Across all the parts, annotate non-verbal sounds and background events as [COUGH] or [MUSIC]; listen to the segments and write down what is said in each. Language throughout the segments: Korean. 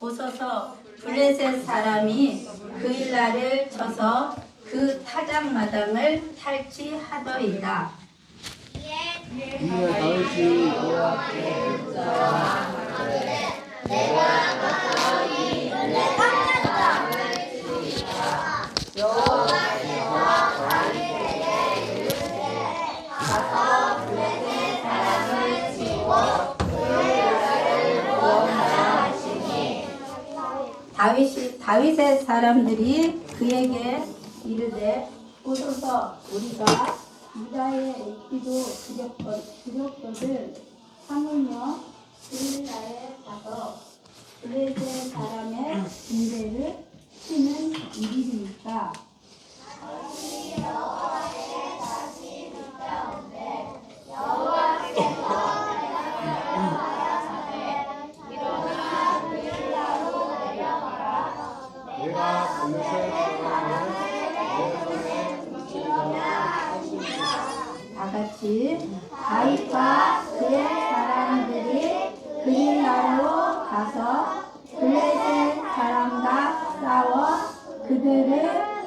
보소서 블레셋 사람이 그 일날을 쳐서 그 타작마당을 탈취하더이다. 이에 다윗이 여호와께 다윗이 다윗의 사람들이 그에게 이르되 보소서 우리가 유다의 액기도 드렸거든 하물며 그일날에 가서 블레셋 사람의 군대를 치는 일이니까 그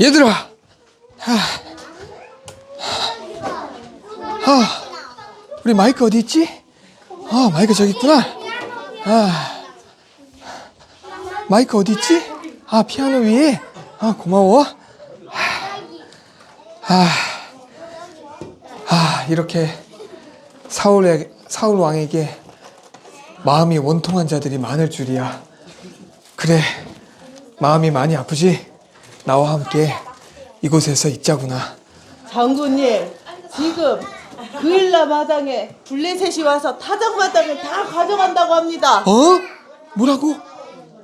얘들아, 하, 하, 우리 마이크 어디 있지? 아, 마이크 저기 있구나. 아, 마이크 어디 있지? 아, 피아노 위에. 아, 고마워. 아, 아, 이렇게 사울의 사울 왕에게 마음이 원통한 자들이 많을 줄이야. 그래, 마음이 많이 아프지? 나와 함께 이곳에서 있자구나. 장군님, 지금 그일라 마당에 블레셋이 와서 타작 마당을 다 가져간다고 합니다. 어? 뭐라고?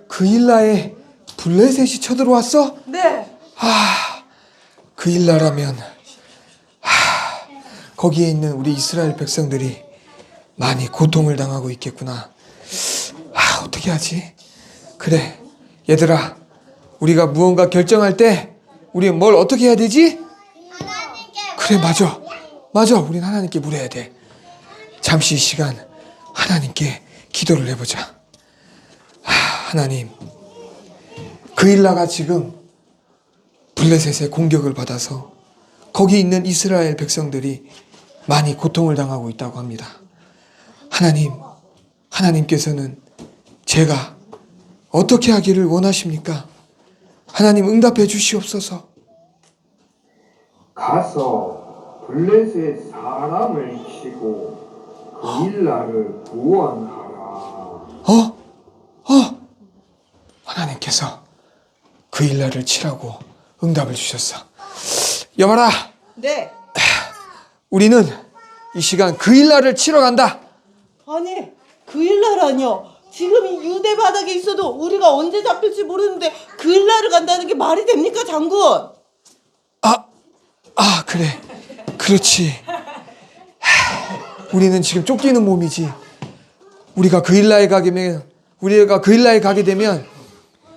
그 일라에 블레셋이 쳐들어왔어? 네. 아, 그 일라라면 하, 거기에 있는 우리 이스라엘 백성들이 많이 고통을 당하고 있겠구나. 아, 어떻게 하지? 그래, 얘들아, 우리가 무언가 결정할 때 우리 뭘 어떻게 해야 되지? 그래, 맞아, 맞아. 우린 하나님께 물어야 돼. 잠시 이 시간 하나님께 기도를 해보자. 하, 하나님, 그 일라가 지금 블레셋의 공격을 받아서 거기 있는 이스라엘 백성들이 많이 고통을 당하고 있다고 합니다. 하나님, 하나님께서는 제가 어떻게 하기를 원하십니까? 하나님 응답해 주시옵소서. 가서 블레셋 사람을 치고 그 일라를 구원하라. 어? 어? 하나님께서 그 일날을 치라고 응답을 주셨어. 여봐라, 네. 우리는 이 시간 그 일날을 치러 간다. 아니, 그일라라뇨. 지금 이 유대 바닥에 있어도 우리가 언제 잡힐지 모르는데 그일라를 간다는 게 말이 됩니까, 장군? 아, 아, 그래. 그렇지. 하, 우리는 지금 쫓기는 몸이지. 우리가 그 일라에 가게 되면, 우리가 그 일라에 가게 되면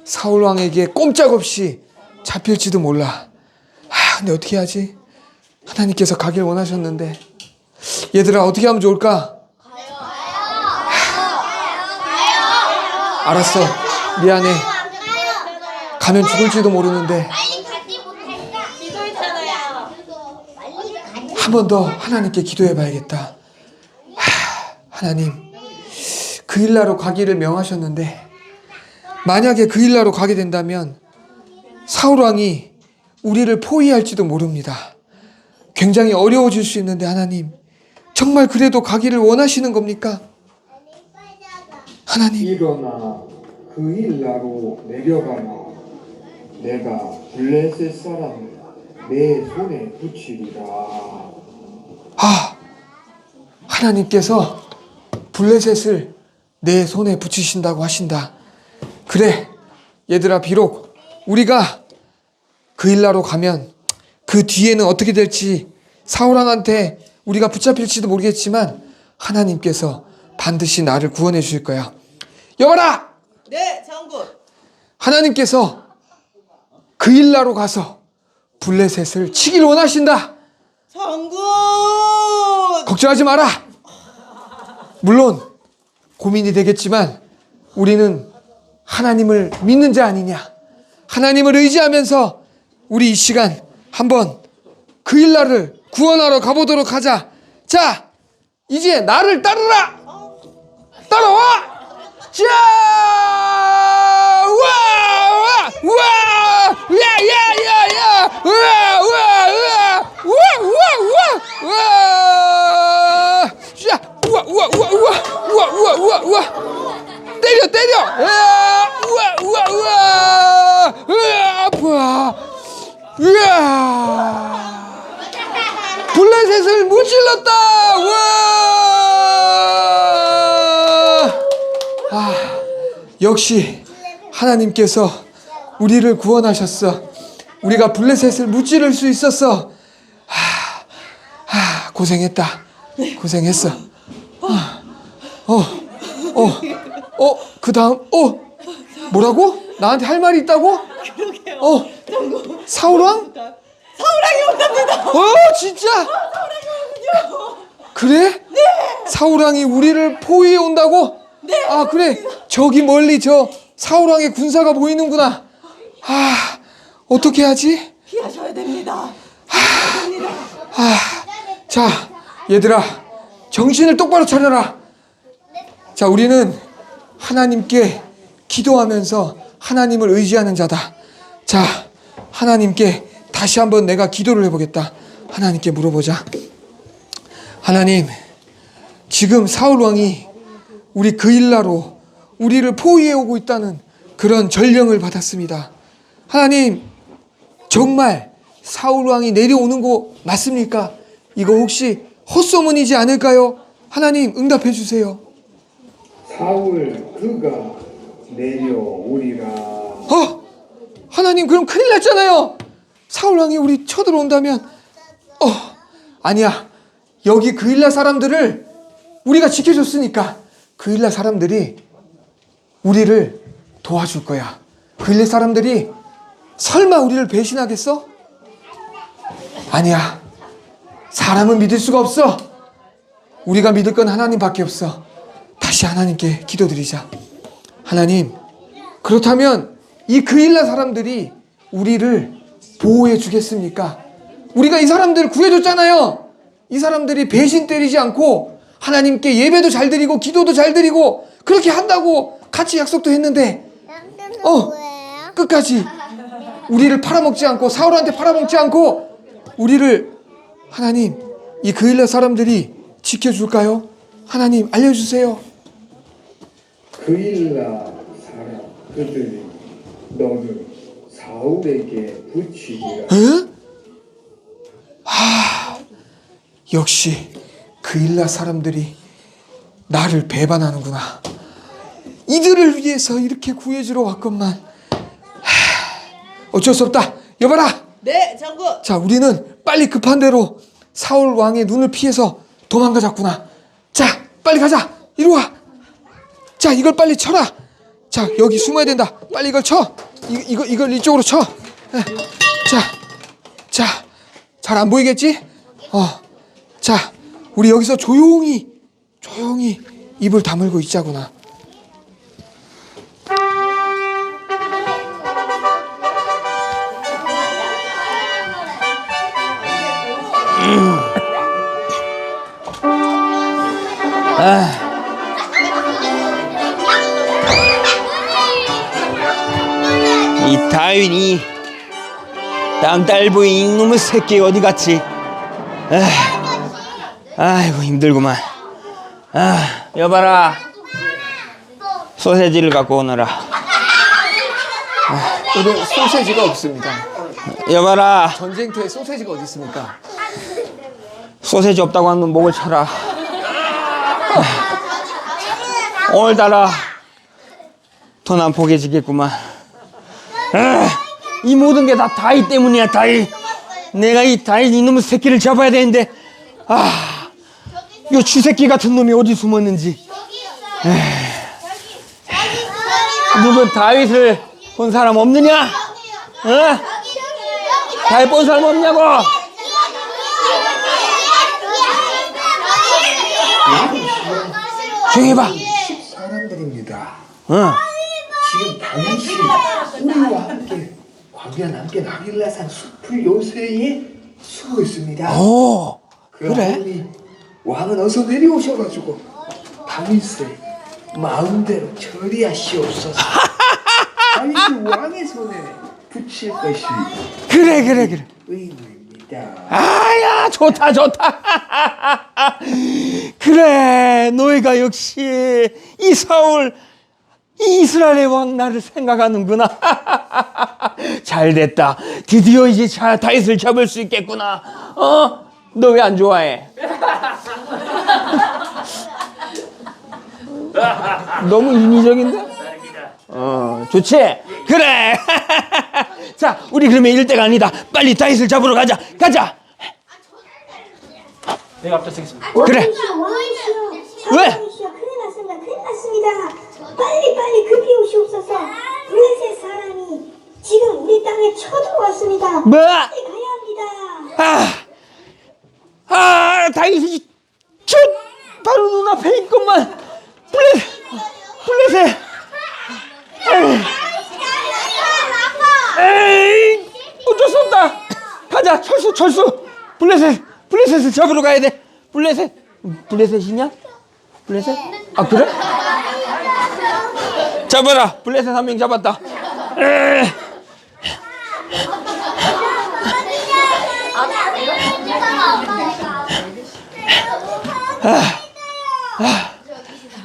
사울 왕에게 꼼짝없이 잡힐지도 몰라. 아, 근데 어떻게 하지? 하나님께서 가길 원하셨는데. 얘들아, 어떻게 하면 좋을까? 알았어. 미안해. 가면 죽을지도 모르는데. 한 번 더 하나님께 기도해 봐야겠다. 하, 하나님, 그 일라로 가기를 명하셨는데, 만약에 그 일라로 가게 된다면, 사울왕이 우리를 포위할지도 모릅니다. 굉장히 어려워질 수 있는데, 하나님, 정말 그래도 가기를 원하시는 겁니까? 하나님, 일어나 그 일라로 내려가라. 내가 블레셋 사람을 내 손에 붙이리라. 아, 하나님께서 블레셋을 내 손에 붙이신다고 하신다. 그래, 얘들아, 비록 우리가 그 일나로 가면 그 뒤에는 어떻게 될지 사울왕한테 우리가 붙잡힐지도 모르겠지만 하나님께서 반드시 나를 구원해 주실 거야. 여봐라! 네, 장군. 하나님께서 그 일나로 가서 블레셋을 치길 원하신다. 장군. 걱정하지 마라. 물론 고민이 되겠지만 우리는 하나님을 믿는 자 아니냐. 하나님을 의지하면서 우리 이 시간 한번 그 일날을 구원하러 가보도록 하자. 자, 이제 나를 따르라. 따라와. 자, 와, 와, 와, 야, 야, 야, 야, 와, 와, 와, 와, 와, 와, 와, 자, 우와, 우와, 우와, 우와, 우와, 우와, 우와, 우와, 때려, 때려, 야, 우와, 우와, 우와, 으아, 아파, 으아, 블레셋을 무찔렀다, 와. 아, 역시 하나님께서 우리를 구원하셨어. 우리가 블레셋을 무찌를 수 있었어. 하, 하, 고생했다. 고생했어. 아, 어, 어, 어, 그 다음, 어, 뭐라고? 나한테 할 말이 있다고? 그러게요. 어, 사울왕? 사울왕이 온답니다. 어, 진짜? 그래? 네. 사울왕이 우리를 포위해 온다고? 네. 아, 그래. 저기 멀리 저 사울왕의 군사가 보이는구나. 아, 어떻게 하지? 피하셔야 됩니다. 아, 자, 얘들아, 정신을 똑바로 차려라. 자, 우리는 하나님께 기도하면서 하나님을 의지하는 자다. 자, 하나님께 다시 한번 내가 기도를 해보겠다. 하나님께 물어보자. 하나님, 지금 사울 왕이 우리 그 일나로 우리를 포위해 오고 있다는 그런 전령을 받았습니다. 하나님, 정말 사울 왕이 내려오는 거 맞습니까? 이거 혹시 헛소문이지 않을까요? 하나님 응답해 주세요. 사울 그가 내려오리라 어? 하나님 그럼 큰일 났잖아요. 사울 왕이 우리 쳐들어온다면 어 아니야 여기 그일라 사람들을 우리가 지켜줬으니까 그일라 사람들이 우리를 도와줄 거야. 그일라 사람들이 설마 우리를 배신하겠어? 아니야. 사람은 믿을 수가 없어. 우리가 믿을 건 하나님밖에 없어. 다시 하나님께 기도드리자. 하나님, 그렇다면 이 그일라 사람들이 우리를 보호해 주겠습니까? 우리가 이 사람들을 구해줬잖아요. 이 사람들이 배신 때리지 않고 하나님께 예배도 잘 드리고 기도도 잘 드리고 그렇게 한다고 같이 약속도 했는데 어 끝까지 우리를 팔아먹지 않고 사울한테 팔아먹지 않고 우리를 하나님 이 그일라 사람들이 지켜줄까요? 하나님 알려주세요. 그일라 사람 그들이 너를 사울에게 붙이리라 응? 아, 역시 그일라 사람들이 나를 배반하는구나. 이들을 위해서 이렇게 구해주러 왔건만 하, 어쩔 수 없다. 여봐라. 네, 장군. 자, 우리는 빨리 급한 대로 사울 왕의 눈을 피해서 도망가자꾸나. 자, 빨리 가자. 이리 와. 자, 이걸 빨리 쳐라. 자, 여기 숨어야 된다. 빨리 이걸 쳐. 이, 이거 이걸 이쪽으로 쳐. 에, 자, 자, 잘 안 보이겠지? 어, 자, 우리 여기서 조용히, 조용히 입을 다물고 있자구나. 이 다윈이 땅딸보이 이놈의 새끼 어디 갔지? 아, 아이고 힘들구만. 아, 여봐라. 소세지를 갖고 오너라. 오늘 소세지가 없습니다. 여봐라. 전쟁터에 소세지가 어디 있습니까? 소세지 없다고 하면 목을 쳐라. 오늘따라 돈안 포개지겠구만. 아, 이 모든 게 다 다이 때문이야 다이. 내가 이 다이 이놈의 새끼를 잡아야 되는데 아, 요 쥐새끼 같은 놈이 어디 숨었는지. 누구 다윗을 본 사람 없느냐? 어? 다윗 본 사람 없냐고? 조용히 해봐. 사람들입니다. 어. 지금 당시 우리와 함께 광야 남게 나길라산 숲을 요새에 숨어 있습니다. 오, 그 그래? 왕은 어서 내려오셔가지고 다윗을 마음대로 처리하시옵소서. [LAUGHS] 다윗이 왕의 손에 붙일 것이 그래, 그래, 그래. 의무입니다. 아야, 좋다, 좋다. [LAUGHS] 그래, 너희가 역시 이 사울, 이 이스라엘의 왕 나를 생각하는구나. [LAUGHS] 잘 됐다. 드디어 이제 잘 다윗을 잡을 수 있겠구나. 어? 너 왜 안 좋아해? 너무 인위적인데? 어, 좋지? 그래! [LAUGHS] 자, 우리 그러면 때가 아니다. 빨리 다윗을 잡으러 가자. 가자! 내가 앞장서겠습니다. 그래! 왜? 왕이시여 큰일 났습니다. 큰일 났습니다. 빨리 빨리 급히 오시옵소서. 블레셋 사람이 지금 우리 땅에 쳐들어왔습니다. 뭐? 빨리 가야 합니다. 아, 아, 다윗이 저 바로 눈앞에 있건만. 블레셋, 블레셋. 에이, 어쩔 수 없다. 가자, 철수, 철수. 블레셋, 블레셋을 잡으러 가야 돼. 블레셋, 블레셋이냐? 블레셋? 아 그래? 잡아라. 블레셋 한 명 잡았다. 에이.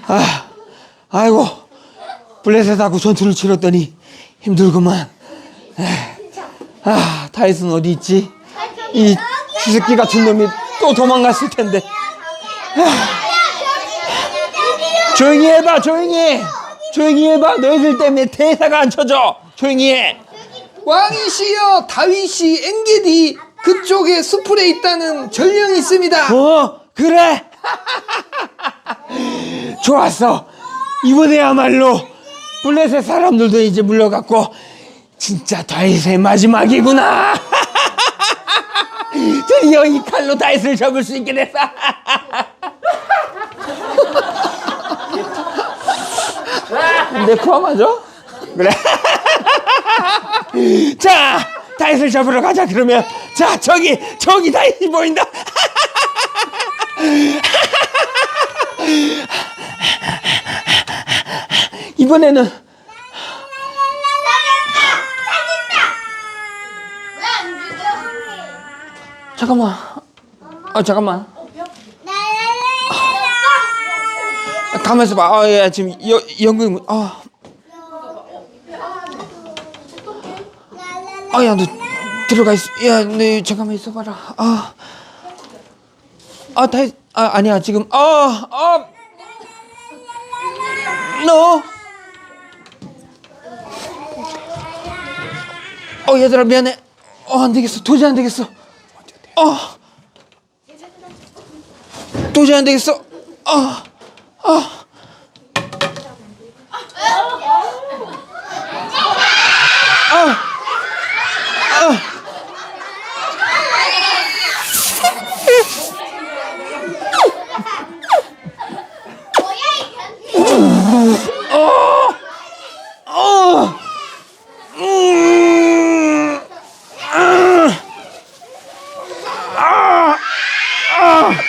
아, 아이고, 블레셋하고 전투를 치렀더니 힘들구만. 아, 다이슨 어디 있지? 이 쥐새끼 같은 놈이 또 도망갔을 텐데. 아, 조용히 해봐, 조용히. 조용히 해봐. 너희들 때문에 대사가 안 쳐져. 조용히 해. 왕이시여 다윗이 엔게디 그쪽에 수풀에 있다는 전령이 있습니다. 어, 그래. 좋았어. 이번에야말로 블레셋 사람들도 이제 물러갔고 진짜 다윗의 마지막이구나. [LAUGHS] 드디어 이 칼로 다윗을 잡을 수 있게 됐어. [LAUGHS] 내 포함하죠? 그래. [LAUGHS] 자, 다윗을 잡으러 가자. 그러면 자, 저기 저기 다윗이 보인다. 이번에는 잠깐만. 아 잠깐만. 아, 있어 봐. 아, 야, 지금 여, 연극 아. 아, 야, 너 들어가 있어. 야, 너 잠깐만 있어 봐라. 아. 아, 다 아, 아니야. 지금 아, 아. 너. 어, 얘들아 미안해. 어, 안 되겠어. 도저히 안 되겠어. 어. 도저히 안 되겠어. 아. 아. 아. 아. 어. 음. 아. 아. 아.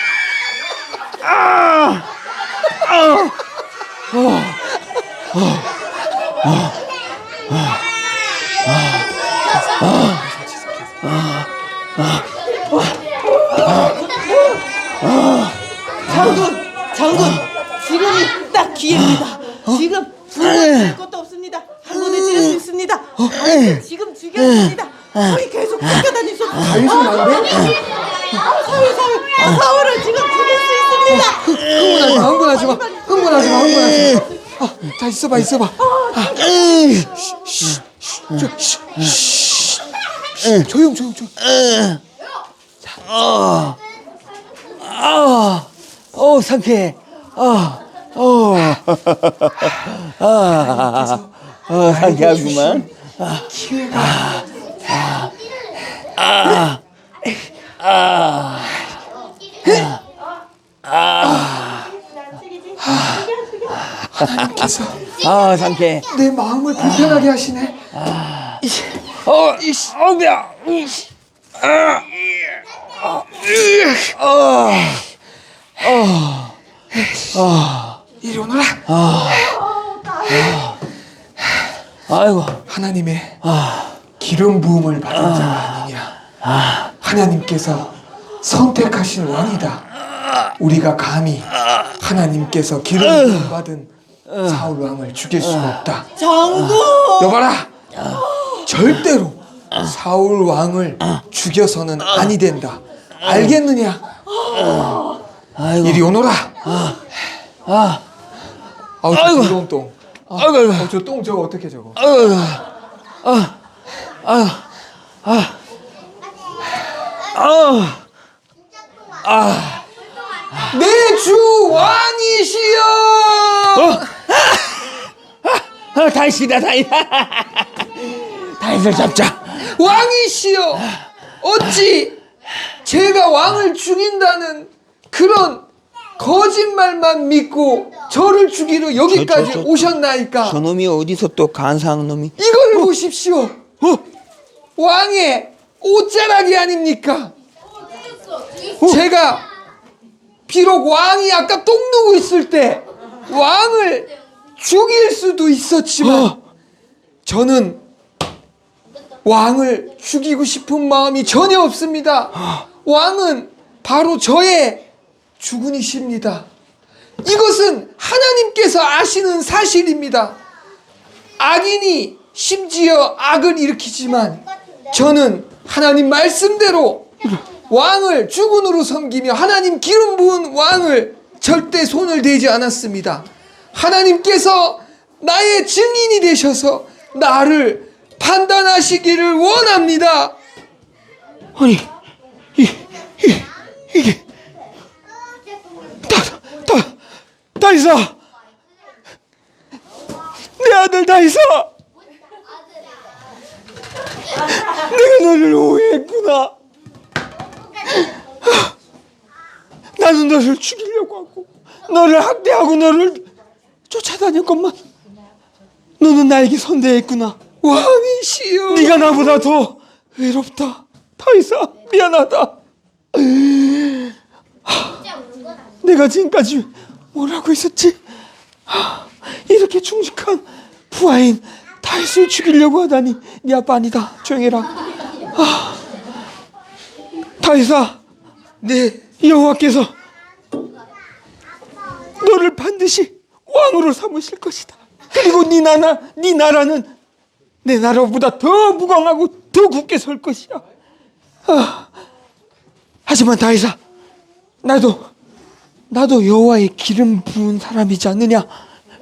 아. 아. 장군, 장군, 지금이 딱 기회입니다. 지금 할 것도 없습니다. 한 번에 찌를 수 있습니다. 다윗을 지금 죽여야 합니다. 거기 계속 쫓겨다니셔도 다윗은 안 돼? 사울, 사울, 사울을 지금 죽일 수 있습니다. 흥분하지 마, 흥분하지 마, 흥분하지 마, 흥분하지 마. 아, 자 있어봐 있어봐. 아, 쉬, 쉬, 쉬, 쉬, 쉬, 조용 조용 조용. 아, 어 상쾌해. 아, 어, 아, 어, 상쾌하구만. 기회가 하나님께서 아, 상쾌해. 내 마음을 불편하게 하시네. 어, 이씨, 어, 배야. 이씨. 아, 이리 오너라. 아이고, 하나님의 기름 부음을 받은 자가 아니냐. 하나님께서 선택하신 왕이다. 우리가 감히 하나님께서 기름 부음 받은 사울 왕을 죽일 수가 없다. 장군 여봐라. 절대로 사울 왕을 죽여서는 아니 된다. 알겠느냐? 아이고, 이리 오너라. 아, 아우 저. 더러운 똥. 아, 아이고, 아이고. 어, 저똥 저거 어떻게 저거? 아이고, 아, 아, 아, 아, 내 주 왕이시여. 아, 다시다, 다이다. 다이를 잡자. 왕이시여. 어찌 제가 왕을 죽인다는 그런 거짓말만 믿고 저를 죽이러 여기까지 저, 저, 저. 오셨나이까? 저놈이 어디서 또 간사한 놈이? 이걸 보십시오. 왕의 옷자락이 아닙니까? 제가 비록 왕이 아까 똥 누고 있을 때 왕을 죽일 수도 있었지만 저는 왕을 죽이고 싶은 마음이 전혀 없습니다. 왕은 바로 저의 주군이십니다. 이것은 하나님께서 아시는 사실입니다. 악인이 심지어 악을 일으키지만 저는 하나님 말씀대로 왕을 주군으로 섬기며 하나님 기름 부은 왕을 절대 손을 대지 않았습니다. 하나님께서 나의 증인이 되셔서 나를 판단하시기를 원합니다. 아니, 이, 이, 이게 다, 다, 다이사, 내 아들 다이사, 내가 너를 오해했구나. 나는 너를 죽이려고 하고, 너를 학대하고 너를 쫓아다녔건만, 너는 나에게 선대했구나. 왕이시여. 네가 나보다 더 외롭다. 다이사 미안하다. 하, 내가 지금까지 뭐라고 했었지? 하, 이렇게 충직한 부하인 다이스를 죽이려고 하다니 네 아빠 아니다. 조용해라. 하, 다이사 네, 여호와께서 너를 반드시 왕으로 삼으실 것이다. 그리고 네 나라, 네 나라는 내 나라보다 더 무광하고 더 굳게 설 것이야. 아, 하지만 다이사, 나도 나도 여호와의 기름 부은 사람이지 않느냐?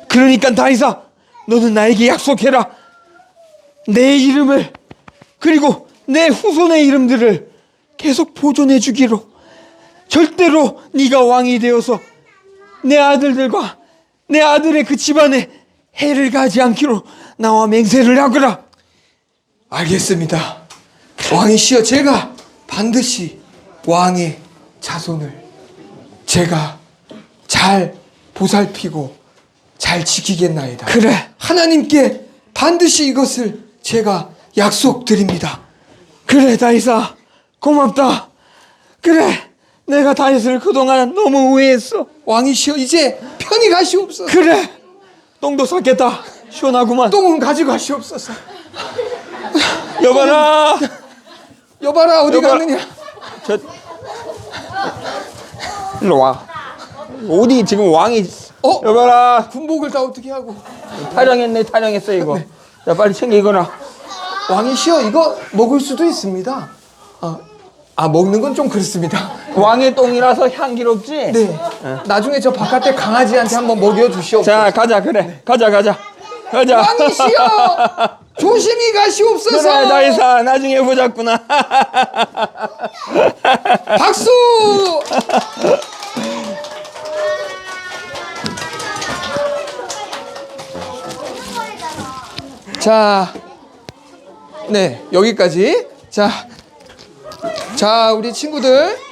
그러니까 다이사, 너는 나에게 약속해라. 내 이름을 그리고 내 후손의 이름들을 계속 보존해 주기로. 절대로 네가 왕이 되어서 내 아들들과 내 아들의 그 집안에 해를 가지 않기로 나와 맹세를 하거라. 알겠습니다. 왕이시여, 제가 반드시 왕의 자손을 제가 잘 보살피고 잘 지키겠나이다. 그래. 하나님께 반드시 이것을 제가 약속드립니다. 그래 다이사 고맙다. 그래 내가 다이스를 그동안 너무 우회했어. 왕이시여, 이제 편히 가시옵소서. 그래 똥도 쌌겠다. 시원하구만. 똥은 가져가시옵소서. 여봐라. 여봐라, 어디 여봐라. 갔느냐? 저 일로 와. 어디 지금 왕이 어? 여봐라. 군복을 다 어떻게 하고? 타령했네 타령했어 이거. 야 빨리 챙겨 이거나. 왕이시여, 이거 먹을 수도 있습니다. 아, 아 먹는 건 좀 그렇습니다. 왕의 똥이라서 향기롭지? 네. 나중에 저 바깥에 강아지한테 한번 먹여 주시옵소서. 자, 가자, 그래. 가자, 가자. 가자. 왕이시여 [LAUGHS] 조심히 가시옵소서. 그래, 다이사. 나중에 보자꾸나. [LAUGHS] 박수. 자, 네 여기까지. 자, 자 우리 친구들